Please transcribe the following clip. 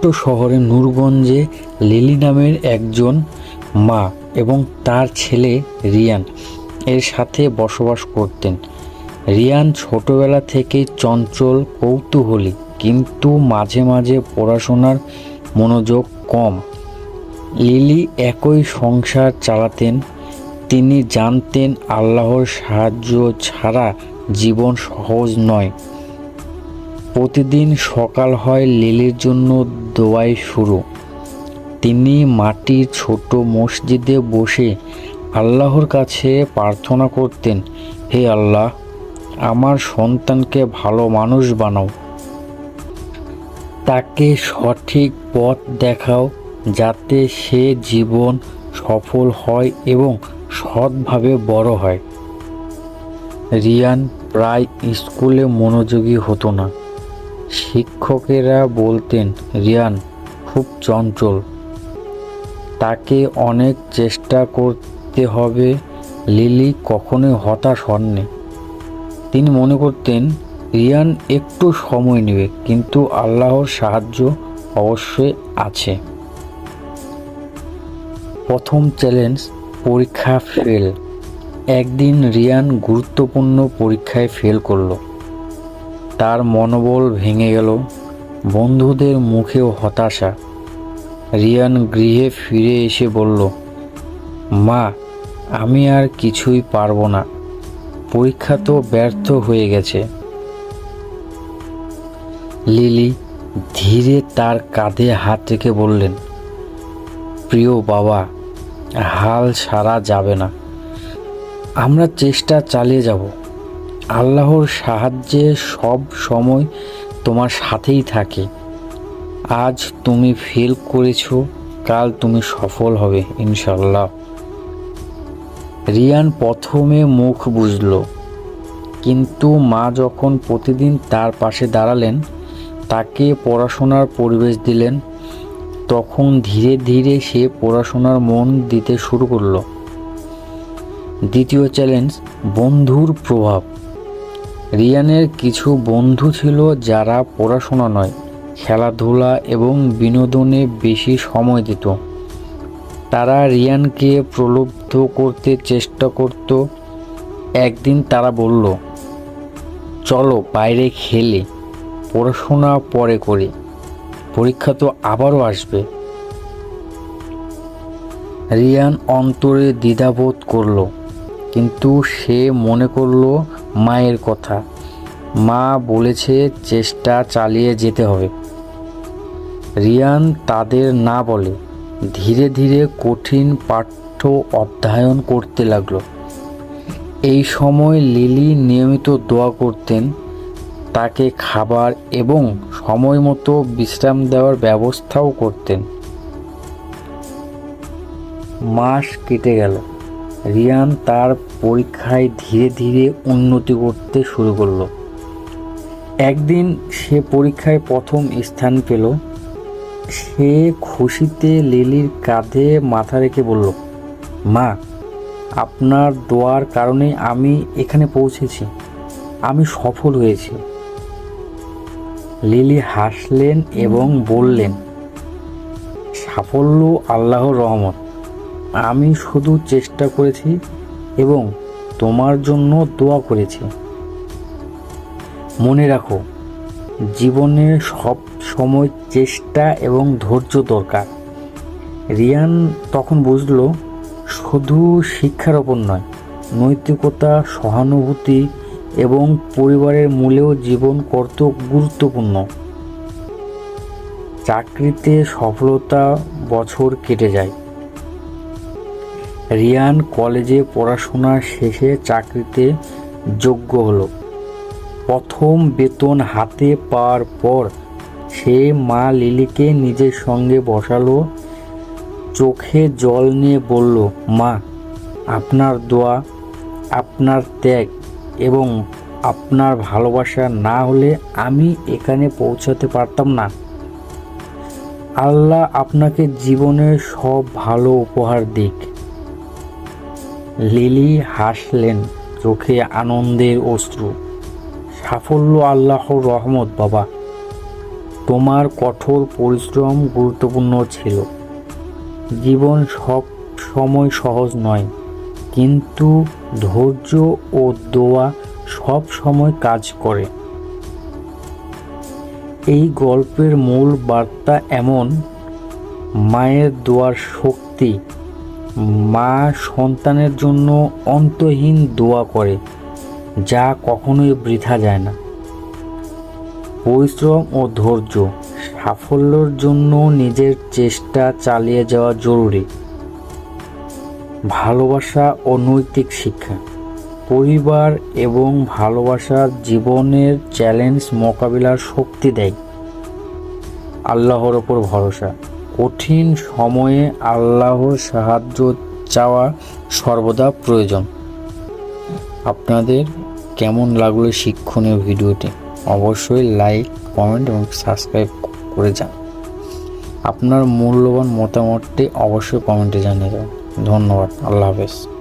ছোট্ট শহরে নূরগঞ্জে লিলি নামের একজন মা এবং তার ছেলে রিয়ান এর সাথে বসবাস করতেন। রিয়ান ছোটবেলা থেকেই চঞ্চল, কৌতূহলী, কিন্তু মাঝে মাঝে পড়াশোনার মনোযোগ কম। লিলি একই সংসার চালাতেন, তিনি জানতেন আল্লাহর সাহায্য ছাড়া জীবন সহজ নয়। প্রতিদিন সকাল হয় লিলির জন্য দোয়াই শুরু। তিনি মাটির ছোট মসজিদে বসে আল্লাহর কাছে প্রার্থনা করতেন, হে আল্লাহ, আমার সন্তানকে ভালো মানুষ বানাও। তাকে সঠিক পথ দেখাও যাতে সে জীবন সফল হয় এবং সৎভাবে বড় হয়। রিয়ান প্রায় স্কুলে মনোযোগী হতো না। শিক্ষকেরা বলতেন, রিয়ান, খুব চঞ্চল। তাকে অনেক চেষ্টা করতে হবে। লিলি কখনোই হতাশ হননি। তিনি মনে করতেন, রিয়ান একটু সময় নেবে, কিন্তু আল্লাহর সাহায্য অবশ্যই আছে। প্রথম চ্যালেঞ্জ, পরীক্ষা ফেল। একদিন রিয়ান গুরুত্বপূর্ণ পরীক্ষায় ফেল করল। তার মনোবল ভেঙে গেল। বন্ধুদের মুখেও হতাশা। রিয়ান গৃহে ফিরে এসে বলল, মা, আমি আর কিছুই পারব না। পরীক্ষা তো ব্যর্থ হয়ে গেছে। লিলি ধীরে তার কাঁধে হাত রেখে বললেন, প্রিয় বাবা, হাল সারা যাবে না। আমরা চেষ্টা চালিয়ে যাব। আল্লাহর সাহায্যে সব সময় তোমার সাথেই থাকে। আজ তুমি ফেল করেছ, কাল তুমি সফল হবে ইনশাল্লাহ রিয়ান প্রথমে মুখ বুঝল কিন্তু মা যখন প্রতিদিন তার পাশে দাঁড়ালেন, তাকে পড়াশোনার পরিবেশ দিলেন, তখন ধীরে ধীরে সে পড়াশোনার মন দিতে শুরু করল। দ্বিতীয় চ্যালেঞ্জ বন্ধুর প্রভাব। রিয়ানের কিছু বন্ধু ছিল যারা পড়াশোনা নয়, খেলাধুলা এবং বিনোদনে বেশি সময় দিত। তারা রিয়ানকে প্রলুব্ধ করতে চেষ্টা করত। একদিন তারা বলল, চলো বাইরে খেলে, পড়াশোনা পরে করে, পরীক্ষা তো আবারও আসবে। রিয়ান অন্তরে দ্বিধাবোধ করল। কিন্তু সে মনে করল মায়ের কথা। মা বলেছে, চেষ্টা চালিয়ে যেতে হবে। রিয়ান তাদের না বলে ধীরে ধীরে কঠিন পাঠ্য অধ্যয়ন করতে লাগল। এই সময় লিলি নিয়মিত দোয়া করতেন, তাকে খাবার এবং সময় মতো বিশ্রাম দেওয়ার ব্যবস্থাও করতেন। মাস কেটে গেল। রিয়ান তার পরীক্ষায় ধীরে ধীরে উন্নতি করতে শুরু করল। একদিন সে পরীক্ষায় প্রথম স্থান পেল। সে খুশিতে লিলির কাঁধে মাথা রেখে বলল, মা, আপনার দোয়ার কারণে আমি এখানে পৌঁছেছি। আমি সফল হয়েছি। লিলি হাসলেন এবং বললেন, সাফল্য আল্লাহর রহমত। আমি শুধু চেষ্টা করেছি এবং তোমার জন্য দোয়া করেছি। মনে রাখো, জীবনে সব সময় চেষ্টা এবং ধৈর্য দরকার। রিয়ান তখন বুঝলো, শুধু শিক্ষার ওপর নয়, নৈতিকতা, সহানুভূতি এবং পরিবারের মূলেও জীবন কত গুরুত্বপূর্ণ। চাকরিতে সফলতা বছর কেটে যায়। রিয়ান কলেজে পড়াশোনা শেষে চাকরিতে যোগ্য হলো। প্রথম বেতন হাতে পাওয়ার পর সে মা লিলিকে নিজের সঙ্গে বসালো, চোখে জল নিয়ে বলল, মা, আপনার দোয়া, আপনার ত্যাগ এবং আপনার ভালোবাসা না হলে আমি এখানে পৌঁছাতে পারতাম না। আল্লাহ আপনাকে জীবনের সব ভালো উপহার দিক। লিলি হাসলেন চোখে আনন্দের অশ্রু। সাফল্য আল্লাহর রহমত, বাবা। তোমার কঠোর পরিশ্রম গুরুত্বপূর্ণ ছিল। জীবন সব সময় সহজ নয়, কিন্তু ধৈর্য ও দোয়া সব সময় কাজ করে। এই গল্পের মূল বার্তা এমন, মায়ের দোয়ার শক্তি মা সন্তানের জন্য অন্তহীন দোয়া করে, যা কখনোই বৃথা যায় না। পরিশ্রম ও ধৈর্য সাফল্যের জন্য নিজের চেষ্টা চালিয়ে যাওয়া জরুরি। ভালোবাসা ও নৈতিক শিক্ষা। পরিবার এবং ভালোবাসা জীবনের চ্যালেঞ্জ মোকাবিলার শক্তি দেয়। আল্লাহর ওপর ভরসা। কঠিন সময়ে আল্লাহর সাহায্য চাওয়া সর্বদা প্রয়োজন। আপনাদের কেমন লাগল শিক্ষণীয় ভিডিওটি? অবশ্যই লাইক, কমেন্ট এবং সাবস্ক্রাইব করে যান। আপনার মূল্যবান মতামতটি অবশ্যই কমেন্টে জানিয়ে দেবেন। ধন্যবাদ। আল্লাহ হাফেজ।